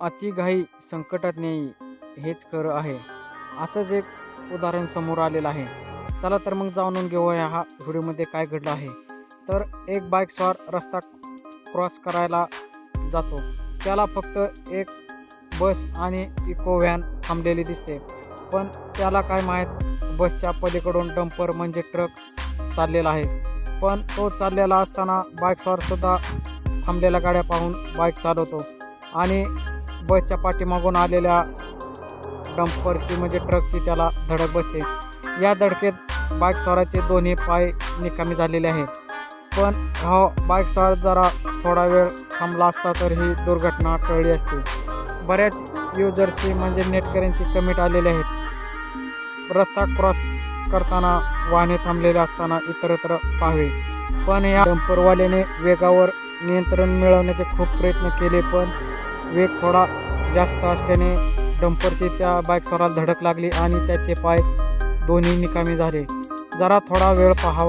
अतिघाई संकटात नेई हेच खरं आहे. असंच एक उदाहरण समोर आलेलं आहे. चला तर मग जाणून घेऊया हा व्हिडिओमध्ये काय घडलं आहे. तर एक बाईक स्वार रस्ता क्रॉस करायला जातो. त्याला फक्त एक बस आणि इको व्हॅन थांबलेली दिसते. पण त्याला काय माहीत बसच्या पलीकडून डंपर म्हणजे ट्रक चाललेला आहे. पण तो चाललेला असताना बाईक स्वारसुद्धा थांबलेल्या गाड्या पाहून बाईक चालवतो. आणि बसच्या पाठीमागून आलेल्या डंपरची म्हणजे ट्रकची त्याला धडक बसते. या धडकेत बाईक स्वाराचे दोन्ही पाय निकामी झालेले आहे पण हा बाईक स्वार जरा थोडा वेळ थांबला असता तर ही दुर्घटना टळली असते. बऱ्याच युजर्सची म्हणजे नेटकऱ्यांची कमेंट आलेले आहेत. रस्ता क्रॉस करताना वाहने थांबलेले असताना इतरत्र पाहावे. पण या डंपरवाल्याने वेगावर नियंत्रण मिळवण्याचे खूप प्रयत्न केले पण वेग थोडा जास्त असल्याने डंपरची त्या बाईक स्वराला धडक लागली आणि त्याचे पाय दोन्ही निकामी झाले. जरा थोडा वेळ पाहावा.